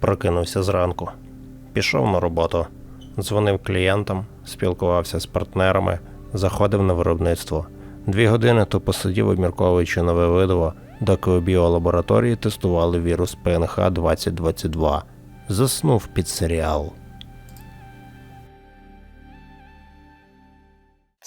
Прокинувся зранку. Пішов на роботу, дзвонив клієнтам, спілкувався з партнерами, заходив на виробництво. Дві години то посидів, обмірковуючи нове видиво, доки у біолабораторії тестували вірус ПНХ 2022. Заснув під серіал.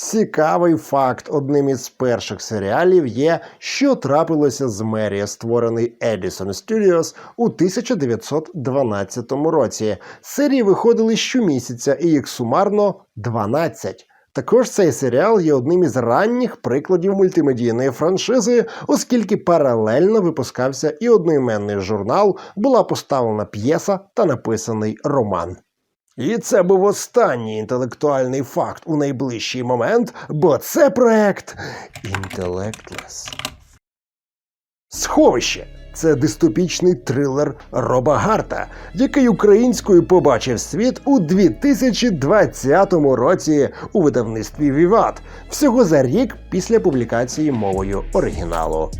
Цікавий факт: одним із перших серіалів є, що трапилося з Мерія, створений Edison Studios у 1912 році. Серії виходили щомісяця, і їх сумарно 12. Також цей серіал є одним із ранніх прикладів мультимедійної франшизи, оскільки паралельно випускався і одноіменний журнал, була поставлена п'єса та написаний роман. І це був останній інтелектуальний факт у найближчий момент, бо це проект Intellectless. Сховище це дистопічний трилер Роба Гарта, який українською побачив світ у 2020 році у видавництві Віват, всього за рік після публікації мовою оригіналу.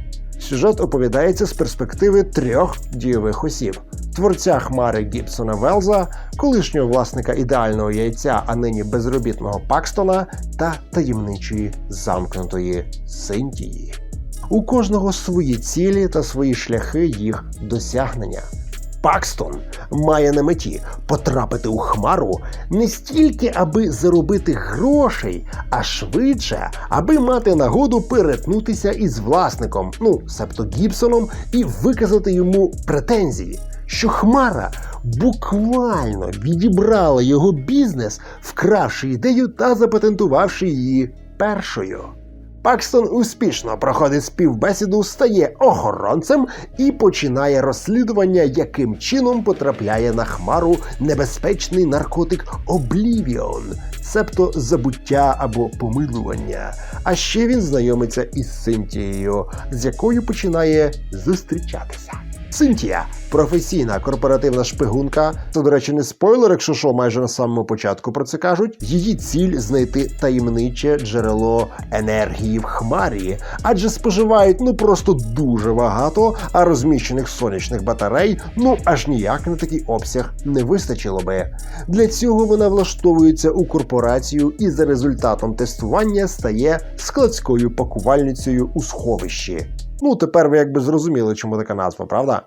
Сюжет оповідається з перспективи трьох дійових осіб: творця Хмари Гібсона Велза, колишнього власника ідеального яйця, а нині безробітного Пакстона та таємничої замкнутої Синтії. У кожного свої цілі та свої шляхи їх досягнення. Пакстон має на меті потрапити у хмару не стільки, аби заробити грошей, а швидше, аби мати нагоду перетнутися із власником, ну себто Гібсоном, і виказати йому претензії, що хмара буквально відібрала його бізнес, вкравши ідею та запатентувавши її першою. Пакстон успішно проходить співбесіду, стає охоронцем і починає розслідування, яким чином потрапляє на хмару небезпечний наркотик Облівіон, себто забуття або помилування. А ще він знайомиться із Синтією, з якою починає зустрічатися. Синтія професійна корпоративна шпигунка. Це, до речі, не спойлер, якщо що, майже на самому початку про це кажуть. Її ціль знайти таємниче джерело енергії в хмарі, адже споживають ну просто дуже багато, а розміщених сонячних батарей ну аж ніяк на такий обсяг не вистачило би. Для цього вона влаштовується у корпорацію і за результатом тестування стає складською пакувальницею у сховищі. Ну, тепер ви якби зрозуміли, чому така назва, правда?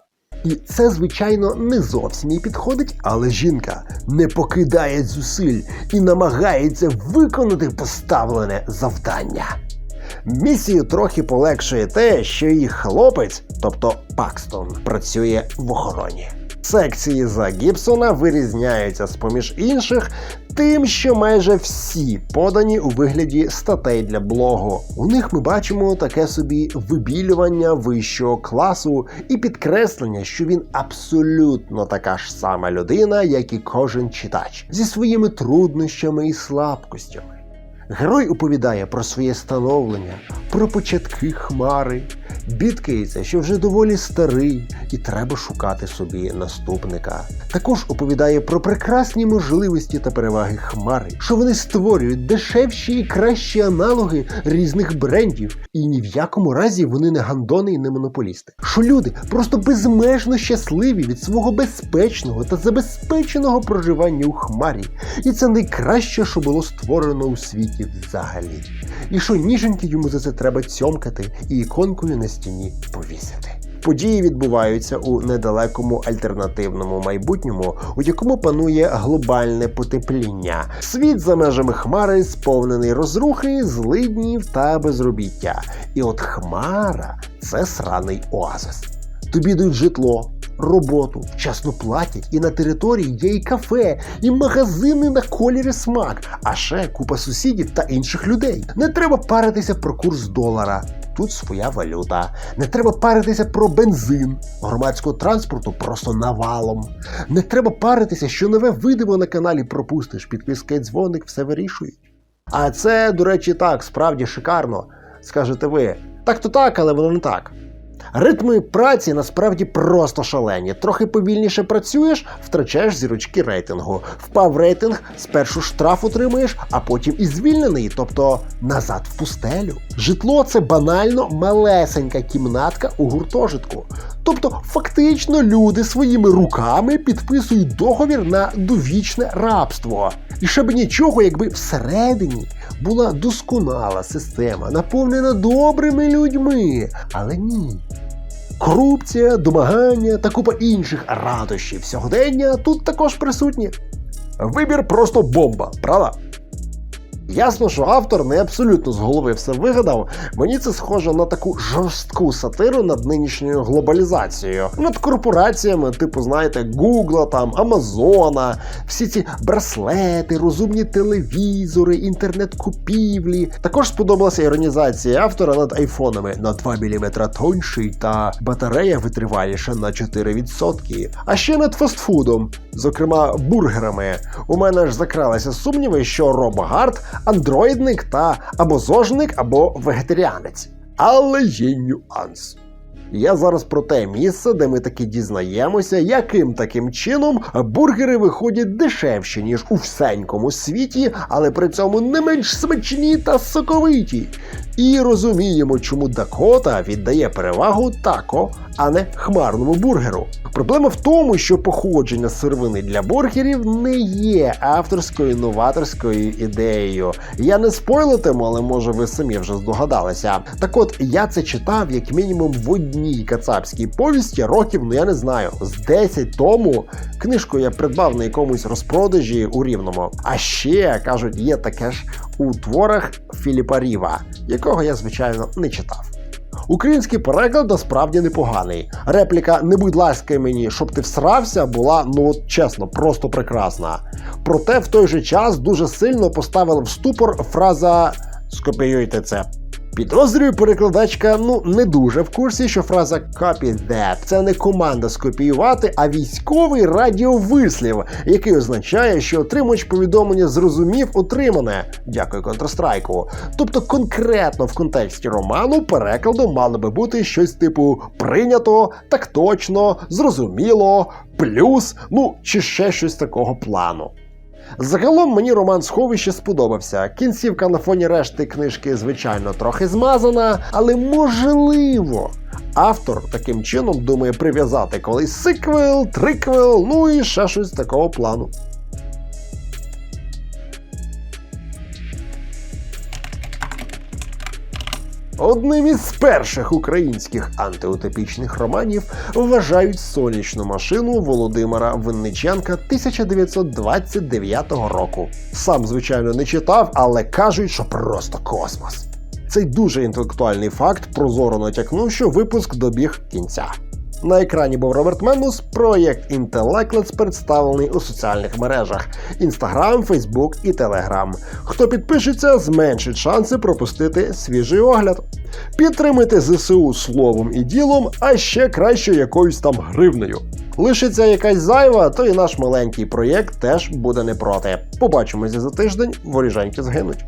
І це, звичайно, не зовсім їй підходить, але жінка не покидає зусиль і намагається виконати поставлене завдання. Місію трохи полегшує те, що її хлопець, тобто Пакстон, працює в охороні. Секції за Гібсона вирізняються з поміж інших тим, що майже всі подані у вигляді статей для блогу. У них ми бачимо таке собі вибілювання вищого класу і підкреслення, що він абсолютно така ж сама людина, як і кожен читач, зі своїми труднощами і слабкостями. Герой оповідає про своє становлення, про початки хмари, бідкається, що вже доволі старий і треба шукати собі наступника. Також оповідає про прекрасні можливості та переваги хмари, що вони створюють дешевші і кращі аналоги різних брендів, і ні в якому разі вони не гандони і не монополісти. Що люди просто безмежно щасливі від свого безпечного та забезпеченого проживання у хмарі, і це найкраще, що було створено у світі взагалі. І що ніженьки йому за це треба цьомкати і іконкою на стіні повісити. Події відбуваються у недалекому альтернативному майбутньому, у якому панує глобальне потепління. Світ за межами хмари сповнений розрухи, злиднів та безробіття. І от хмара це сраний оазис. Тобі дають житло, роботу, вчасно платять, і на території є і кафе, і магазини на колірі смак, а ще купа сусідів та інших людей. Не треба паритися про курс долара. Тут своя валюта. Не треба паритися про бензин. Громадського транспорту просто навалом. Не треба паритися, що нове видиво на каналі пропустиш. Підписка і дзвоник все вирішують. А це, до речі, так, справді шикарно. Скажете ви. Так то так, але воно не так. Ритми праці насправді просто шалені. Трохи повільніше працюєш, втрачаєш зірочки рейтингу. Впав рейтинг, спершу штраф отримуєш, а потім і звільнений, тобто назад в пустелю. Житло це банально малесенька кімнатка у гуртожитку. Тобто, фактично, люди своїми руками підписують договір на довічне рабство. І ще б нічого, якби всередині була досконала система, наповнена добрими людьми. Але ні. Корупція, домагання та купа інших радощів сьогодення тут також присутні. Вибір просто бомба, правда? Ясно, що автор не абсолютно з голови все вигадав. Мені це схоже на таку жорстку сатиру над нинішньою глобалізацією, над корпораціями, типу, знаєте, Гугла, там, Амазона, всі ці браслети, розумні телевізори, інтернет-купівлі. Також сподобалася іронізація автора над айфонами на 2 мм тонший та батарея витриваліша на 4%. А ще над фастфудом, зокрема бургерами. У мене аж закралися сумніви, що Роб Гарт андроїдник та або зожник, або вегетаріанець. Але є нюанс. Я зараз про те місце, де ми таки дізнаємося, яким таким чином бургери виходять дешевші, ніж у всенькому світі, але при цьому не менш смачні та соковиті. І розуміємо, чому Дакота віддає перевагу тако, а не хмарному бургеру. Проблема в тому, що походження сировини для бургерів не є авторською новаторською ідеєю. Я не спойлитиму, але може ви самі вже здогадалися. Так от я це читав як мінімум в одній кацапській повісті років, ну я не знаю, з 10 тому. Книжку я придбав на якомусь розпродажі у Рівному. А ще кажуть, є таке ж у творах Філіпа Ріва, якого я звичайно не читав. Український переклад насправді непоганий. Репліка Не будь ласка мені, щоб ти всрався, була, ну от чесно, просто прекрасна. Проте в той же час дуже сильно поставила в ступор фраза Скопіюйте це. Підозрюю, перекладачка ну не дуже в курсі, що фраза «copy that» – це не команда скопіювати, а військовий радіовислів, який означає, що отримувач повідомлення зрозумів отримане. Дякую Counter-Strike. Тобто, конкретно в контексті роману перекладом мало би бути щось типу прийнято, так точно, зрозуміло, плюс, ну чи ще щось такого плану. Загалом мені роман сховище сподобався. Кінцівка на фоні решти книжки, звичайно, трохи змазана, але можливо. Автор таким чином думає прив'язати колись сиквел, триквел, ну і ще щось такого плану. Одним із перших українських антиутопічних романів вважають сонячну машину Володимира Винниченка 1929 року. Сам, звичайно, не читав, але кажуть, що просто космос. Цей дуже інтелектуальний факт прозоро натякнув, що випуск добіг кінця. На екрані був Роберт Менус. Проєкт Intellectlets представлений у соціальних мережах: Instagram, Facebook і Telegram. Хто підпишеться, зменшить шанси пропустити свіжий огляд. Підтримайте ЗСУ словом і ділом, а ще краще якоюсь там гривнею. Лишиться якась зайва, то і наш маленький проєкт теж буде не проти. Побачимося за тиждень, воріженьки згинуть.